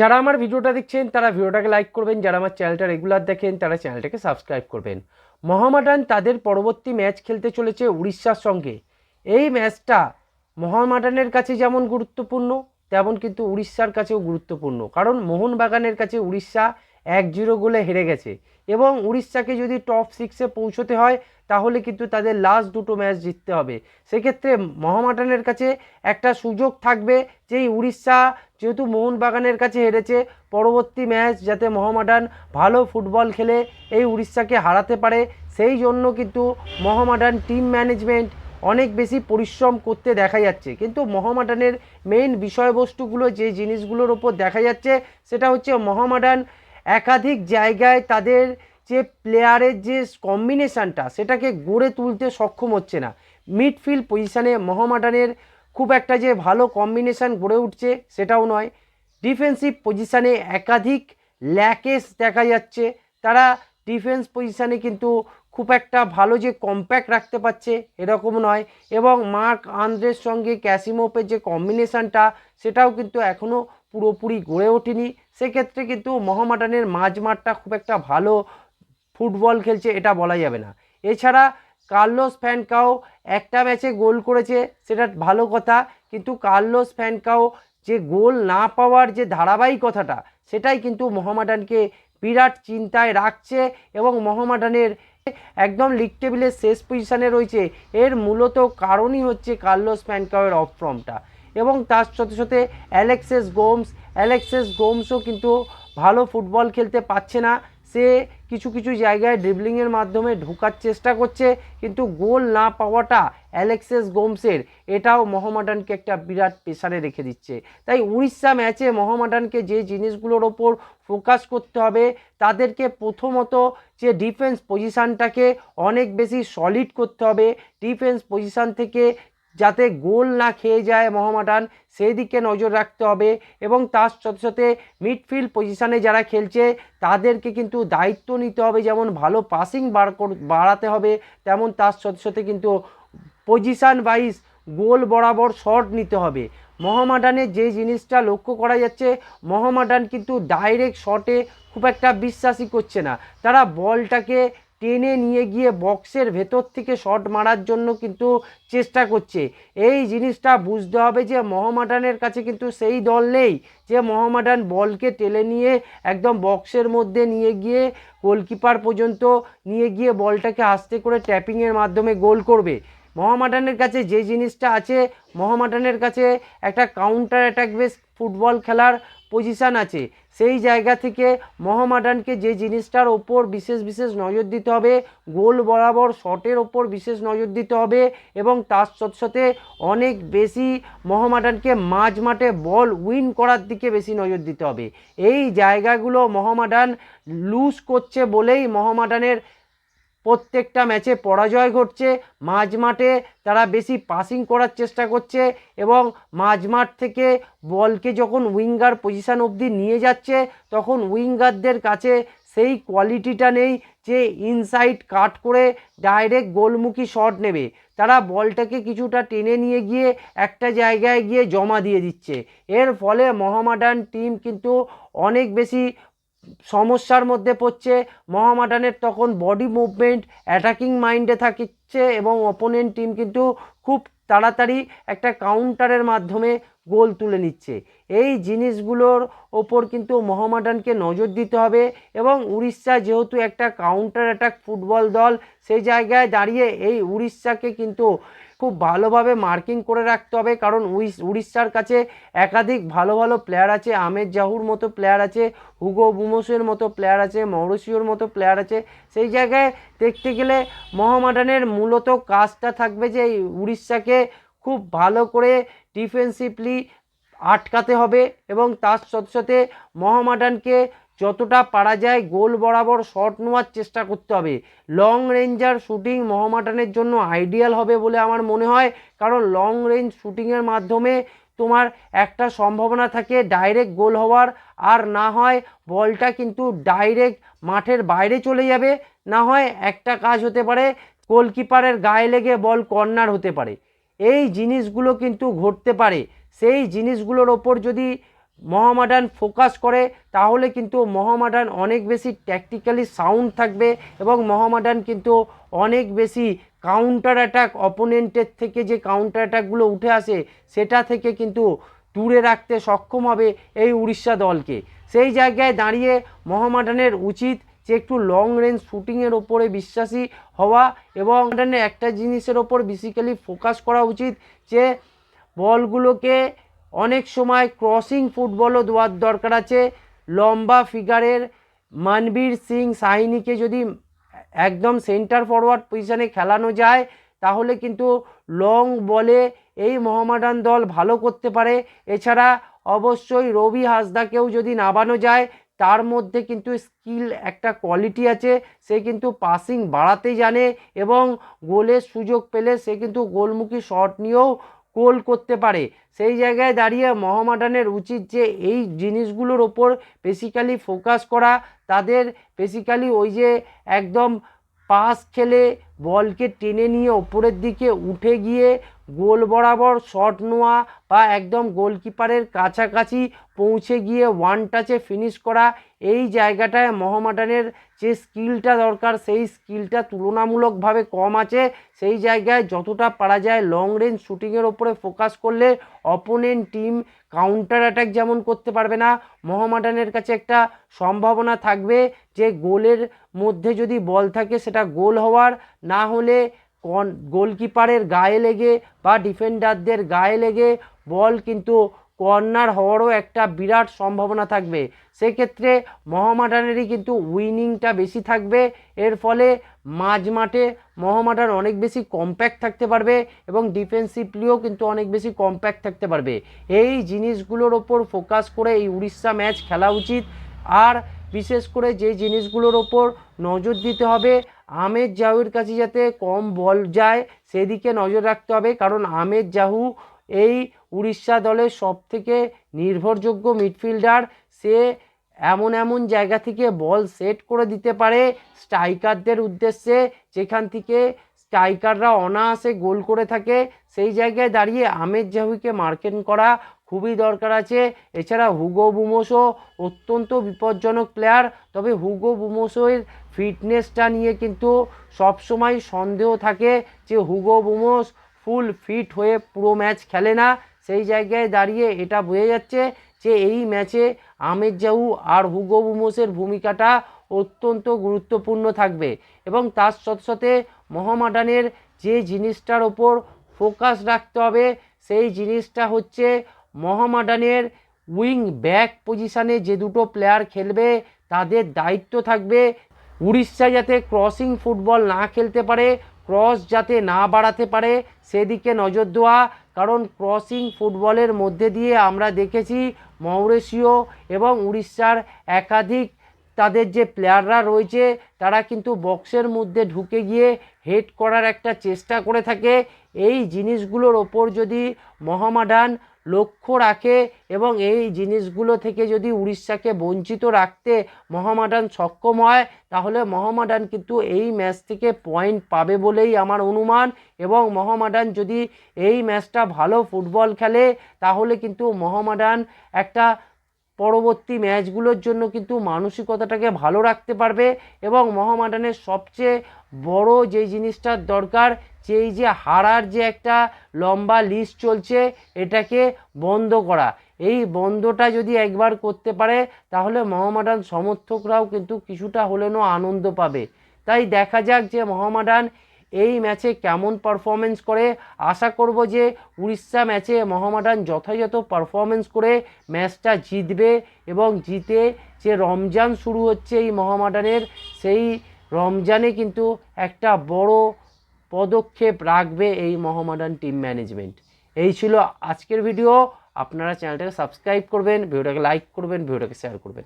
যারা আমার ভিডিওটা দেখছেন, তারা ভিডিওটাকে লাইক করবেন। যারা আমার চ্যানেলটা রেগুলার দেখেন, তারা চ্যানেলটাকে সাবস্ক্রাইব করবেন। মহামাডান তাদের পরবর্তী ম্যাচ খেলতে চলেছে উড়িষ্যার সঙ্গে। এই ম্যাচটা মহামাডানের কাছে যেমন গুরুত্বপূর্ণ, তেমন কিন্তু উড়িষ্যার কাছেও গুরুত্বপূর্ণ। কারণ মোহনবাগানের কাছে উড়িষ্যা এক জিরো গোলে হেরে গেছে। এবং উড়িষ্যাকে যদি টপ সিক্সে পৌঁছতে হয়, তাহলে কিন্তু তাদের লাস্ট দুটো ম্যাচ জিততে হবে। সেক্ষেত্রে মহামাডানের কাছে একটা সুযোগ থাকবে যেই উড়িষ্যা যেহেতু মোহনবাগানের কাছে হেরেছে, পরবর্তী ম্যাচ যাতে মহামাডান ভালো ফুটবল খেলে এই উড়িষ্যাকে হারাতে পারে। সেই জন্য কিন্তু মহামাডান টিম ম্যানেজমেন্ট অনেক বেশি পরিশ্রম করতে দেখা যাচ্ছে। কিন্তু মহামাডানের মেইন বিষয়বস্তুগুলো যে জিনিসগুলোর ওপর দেখা যাচ্ছে, সেটা হচ্ছে মহামাডান একাধিক জায়গায় তাদের যে প্লেয়ারের যে কম্বিনেশানটা, সেটাকে গড়ে তুলতে সক্ষম হচ্ছে না। মিডফিল্ড পজিশানে মহামাডানের খুব একটা যে ভালো কম্বিনেশান গড়ে উঠছে, সেটাও নয়। ডিফেন্সিভ পজিশানে একাধিক ল্যাকেস দেখা যাচ্ছে। তারা ডিফেন্স পজিশানে কিন্তু খুব একটা ভালো যে কম্প্যাক্ট রাখতে পারছে, এরকম নয়। এবং মার্ক আন্দ্রের সঙ্গে ক্যাসিমোপের যে কম্বিনেশানটা, সেটাও কিন্তু এখনও পুরোপুরি গড়ে ওঠেনি। সেক্ষেত্রে কিন্তু মহামাডানের মাঝমাঠটা খুব একটা ভালো ফুটবল খেলছে, এটা বলা যাবে না। এছাড়া কার্লোস ফ্যানকাও একটা ম্যাচে গোল করেছে, সেটা ভালো কথা, কিন্তু কার্লোস ফ্যানকাও যে গোল না পাওয়ার যে ধারাবাহিকতাটা, সেটাই কিন্তু মোহামেডানকে বিরাট চিন্তায় রাখছে এবং মোহামেডানের একদম লিগ টেবিলের শেষ পজিশানে রয়েছে। এর মূলত কারণই হচ্ছে কার্লোস ফ্যানকাওয়ের অফ ফর্মটা এবং তার সাথে সাথে অ্যালেক্সেস গোমস, অ্যালেক্সেস গোমসও কিন্তু ভালো ফুটবল খেলতে পারছে না। সে কিছু কিছু জায়গায় ড্রিবলিংয়ের মাধ্যমে ঢোকার চেষ্টা করছে, কিন্তু গোল না পাওয়াটা অ্যালেক্সেস গোমসের। এটাও মহামাডানকে একটা বিরাট প্রেশারে রেখে দিচ্ছে। তাই উড়িষ্যা ম্যাচে মহামাডানকে যে জিনিসগুলোর ওপর ফোকাস করতে হবে, তাদেরকে প্রথমত যে ডিফেন্স পজিশানটাকে অনেক বেশি সলিড করতে হবে। ডিফেন্স পজিশান থেকে যাতে গোল না খেয়ে যায় মহামাডান সেই দিকে নজর রাখতে হবে এবং তার সাথে সাথে মিডফিল্ড পজিশানে যারা খেলছে, তাদেরকে কিন্তু দায়িত্ব নিতে হবে। যেমন ভালো পাসিং বার বাড়াতে হবে, তেমন তার সাথে সাথে কিন্তু পজিশান ওয়াইজ গোল বরাবর শট নিতে হবে। মহামাডানে যে জিনিসটা লক্ষ্য করা যাচ্ছে মহামাডান কিন্তু ডাইরেক্ট শটে খুব একটা বিশ্বাসই করছে না। তারা বলটাকে টেনে নিয়ে গিয়ে বক্সের ভেতর থেকে শট মারার জন্য কিন্তু চেষ্টা করছে। এই জিনিসটা বুঝতে হবে যে মহামাডানের কাছে কিন্তু সেই দল নেই যে মহামাডান বলকে টেলে নিয়ে একদম বক্সের মধ্যে নিয়ে গিয়ে গোলকিপার পর্যন্ত নিয়ে গিয়ে বলটাকে আস্তে করে ট্যাপিংয়ের মাধ্যমে গোল করবে। মহামাডানের কাছে যে জিনিসটা আছে, মহামাডানের কাছে একটা কাউন্টার অ্যাটাক বেস ফুটবল খেলার পজিশান আছে। সেই জায়গা থেকে মহামাডানকে যে জিনিসটার ওপর বিশেষ বিশেষ নজর দিতে হবে, গোল বরাবর শটের ওপর বিশেষ নজর দিতে হবে এবং তার সাথে সাথে অনেক বেশি মহামাডানকে মাঝ মাঠে বল উইন করার দিকে বেশি নজর দিতে হবে। এই জায়গাগুলো মহামাডান লুজ করছে বলেই মহামাডানের প্রত্যেকটা ম্যাচে পরাজয় ঘটছে, মাঝমাঠে তারা বেশি পাসিং করার চেষ্টা করছে এবং মাঝমাঠ থেকে বলকে যখন উইঙ্গার পজিশান অবধি নিয়ে যাচ্ছে, তখন উইঙ্গারদের কাছে সেই কোয়ালিটিটা নেই যে ইনসাইড কাট করে ডাইরেক্ট গোলমুখী শট নেবে। তারা বলটাকে কিছুটা টেনে নিয়ে গিয়ে একটা জায়গায় গিয়ে জমা দিয়ে দিচ্ছে। এর ফলে মহামাডান টিম কিন্তু অনেক বেশি সমস্যার মধ্যে পড়ছে। মহামাডানের তখন বডি মুভমেন্ট অ্যাটাকিং মাইন্ডে থাকছে এবং অপোনেন্ট টিম কিন্তু খুব তাড়াতাড়ি একটা কাউন্টারের মাধ্যমে গোল তুলে নিচ্ছে। এই জিনিসগুলোর ওপর কিন্তু মহামাডানকে নজর দিতে হবে এবং উড়িষ্যা যেহেতু একটা কাউন্টার অ্যাটাক ফুটবল দল, সেই জায়গায় দাঁড়িয়ে এই উড়িষ্যাকে কিন্তু খুব ভালোভাবে মার্কিং করে রাখতে হবে, কারণ উড়িষ্যার কাছে একাধিক ভালো ভালো প্লেয়ার আছে আমের জাহুর মতো প্লেয়ার আছে, হুগো বুমোসের মতো প্লেয়ার আছে, মৌরসিওর মতো প্লেয়ার আছে। সেই জায়গায় দেখতে গেলে মহামাডানের মূলত কাজটা থাকবে যে উড়িষ্যাকে খুব ভালো করে ডিফেন্সিভলি আটকাতে হবে এবং তার সাথে সাথে মহামাডানকে যতটা পারা যায় গোল বরাবর শট নেওয়ার চেষ্টা করতে হবে। লং রেঞ্জার শুটিং মহামাডানের জন্য আইডিয়াল হবে বলে আমার মনে হয়, কারণ লং রেঞ্জ শুটিংয়ের মাধ্যমে তোমার একটা সম্ভাবনা থাকে ডাইরেক্ট গোল হওয়ার, আর না হয় বলটা কিন্তু ডাইরেক্ট মাঠের বাইরে চলে যাবে। না হয় একটা কাজ হতে পারে, গোলকিপারের গায়ে লেগে বল কর্নার হতে পারে। এই জিনিসগুলো কিন্তু ঘটতে পারে। সেই জিনিসগুলোর ওপর যদি মহামাডান ফোকাস করে, তাহলে কিন্তু মহামাডান অনেক বেশি ট্যাকটিক্যালি সাউন্ড থাকবে এবং মহামাডান কিন্তু অনেক বেশি কাউন্টার অ্যাটাক অপোনেন্টের থেকে যে কাউন্টার অ্যাটাকগুলো উঠে আসে, সেটা থেকে কিন্তু দূরে রাখতে সক্ষম হবে এই উড়িষ্যা দলকে। সেই জায়গায় দাঁড়িয়ে মহামাডানের উচিত যে একটু লং রেঞ্জ শুটিংয়ের ওপরে বিশ্বাসী হওয়া এবং একটা জিনিসের ওপর বেসিক্যালি ফোকাস করা উচিত যে বলগুলোকে অনেক সময় ক্রসিং ফুটবলও দেওয়ার দরকার আছে। লম্বা ফিগারের মানবীর সিং সাহিনীকে যদি একদম সেন্টার ফরওয়ার্ড পজিশনে খেলানো যায়, তাহলে কিন্তু লং বলে এই মোহামেডান দল ভালো করতে পারে। এছাড়া অবশ্যই রবি হাসদাকেও যদি নামানো যায়, তার মধ্যে কিন্তু স্কিল একটা কোয়ালিটি আছে। সে কিন্তু পাসিং বাড়াতে জানে এবং গোলের সুযোগ পেলে সে কিন্তু গোলমুখী শট নিয়েও গোল করতে পারে। সেই জায়গায় দাঁড়িয়ে মহামাডানের উচিত যে এই জিনিসগুলোর ওপর বেসিক্যালি ফোকাস করা। তাদের বেসিক্যালি ওই যে একদম পাস খেলে বলকে টেনে নিয়ে ওপরের দিকে উঠে গিয়ে গোল বরাবর শট নেওয়া বা একদম গোলকিপারের কাছাকাছি পৌঁছে গিয়ে ওয়ান টাচে ফিনিশ করা, এই জায়গাটায় মহামাডানের যে স্কিলটা দরকার, সেই স্কিলটা তুলনামূলকভাবে কম আছে। সেই জায়গায় যতটা পারা যায় লং রেঞ্জ শ্যুটিংয়ের ওপরে ফোকাস করলে অপোনেন্ট টিম কাউন্টার অ্যাটাক যেমন করতে পারবে না, মহামাডানের কাছে একটা সম্ভাবনা থাকবে যে গোলের মধ্যে যদি বল থাকে সেটা গোল হওয়ার, না হলে কন গোলকিপারের গায়ে লেগে বা ডিফেন্ডারদের গায়ে লেগে বল কিন্তু কর্নার হওয়ারও একটা বিরাট সম্ভাবনা থাকবে। সেক্ষেত্রে মহামাডানেরই কিন্তু উইনিংটা বেশি থাকবে। এর ফলে মাঝ মাঠে মহামাডান অনেক বেশি কম্প্যাক্ট থাকতে পারবে এবং ডিফেন্সিভলিও কিন্তু অনেক বেশি কম্প্যাক্ট থাকতে পারবে। এই জিনিসগুলোর ওপর ফোকাস করে এই উড়িষ্যা ম্যাচ খেলা উচিত। আর বিশেষ করে যে জিনিসগুলোর ওপর নজর দিতে হবে। আমের জাহুর কাছে যাতে কম বল যায়, সেদিকে নজর রাখতে হবে। কারণ আমের জাহু এই উড়িষ্যা দলের সবথেকে নির্ভরযোগ্য মিডফিল্ডার। সে এমন এমন জায়গা থেকে বল সেট করে দিতে পারে স্ট্রাইকারদের উদ্দেশ্যে, যেখান থেকে স্ট্রাইকাররা অনায়াসে গোল করে থাকে। সেই জায়গায় দাঁড়িয়ে আমের জাহুকে মার্কেট করা খুবই দরকার আছে। এছাড়া হুগো বুমোসও অত্যন্ত বিপজ্জনক প্লেয়ার তবে হুগো বুমোসোর ফিটনেসটা নিয়ে কিন্তু সবসময় সন্দেহ থাকে যে হুগো বুমোস ফুল ফিট হয়ে পুরো ম্যাচ খেলে না। সেই জায়গায় দাঁড়িয়ে এটা বোঝা যাচ্ছে যে এই ম্যাচে আমের জাহু আর হুগো বুমোসের ভূমিকাটা অত্যন্ত গুরুত্বপূর্ণ থাকবে এবং তার সাথে সাথে মহামাডানের যে জিনিসটার ওপর ফোকাস রাখতে হবে, সেই জিনিসটা হচ্ছে মহামাডানের উইং ব্যাক পজিশানে যে দুটো প্লেয়ার খেলবে, তাদের দায়িত্ব থাকবে উড়িষ্যা যাতে ক্রসিং ফুটবল না খেলতে পারে, ক্রস যাতে না বাড়াতে পারে, সেদিকে নজর দেওয়া। কারণ ক্রসিং ফুটবলের মধ্যে দিয়ে আমরা দেখেছি মৌরেশীয় এবং উড়িষ্যার একাধিক তাদের যে প্লেয়াররা রয়েছে, তারা কিন্তু বক্সের মধ্যে ঢুকে গিয়ে হেড করার একটা চেষ্টা করে থাকে। এই জিনিসগুলোর ওপর যদি মহামাডান লক্ষ্য রাখে এবং এই জিনিসগুলো থেকে যদি উড়িষ্যাকে বঞ্চিত রাখতে মহামাডান সক্ষম হয়, তাহলে মহামাডান কিন্তু এই ম্যাচ থেকে পয়েন্ট পাবে বলেই আমার অনুমান। এবং মহামাডান যদি এই ম্যাচটা ভালো ফুটবল খেলে, তাহলে কিন্তু মহামাডান একটা পরবর্তী ম্যাচগুলোর জন্য কিন্তু মানসিকতাটাকে ভালো রাখতে পারবে এবং মহামাডানের সবচেয়ে বড় যে জিনিসটার দরকার সেই যে হারার যে একটা লম্বা লিস্ট চলছে, এটাকে বন্ধ করা। এই বন্ধটা যদি একবার করতে পারে, তাহলে মহামাডান সমর্থকরাও কিন্তু কিছুটা হলেও আনন্দ পাবে। তাই দেখা যাক যে মহামাডান এই ম্যাচে কেমন পারফরমেন্স করে? আশা করব যে উড়িষ্যা ম্যাচে মহামাডান যথাযথ পারফরমেন্স করে ম্যাচটা জিতবে এবং জিতে যে রমজান শুরু হচ্ছে এই মহামাডানের, সেই রমজানে কিন্তু একটা বড় পদক্ষেপ রাখবে এই মহামাডান টিম ম্যানেজমেন্ট এই ছিল আজকের ভিডিও আপনারা চ্যানেলটাকে সাবস্ক্রাইব করবেন ভিডিওটাকে লাইক করবেন ভিডিওটাকে শেয়ার করবেন।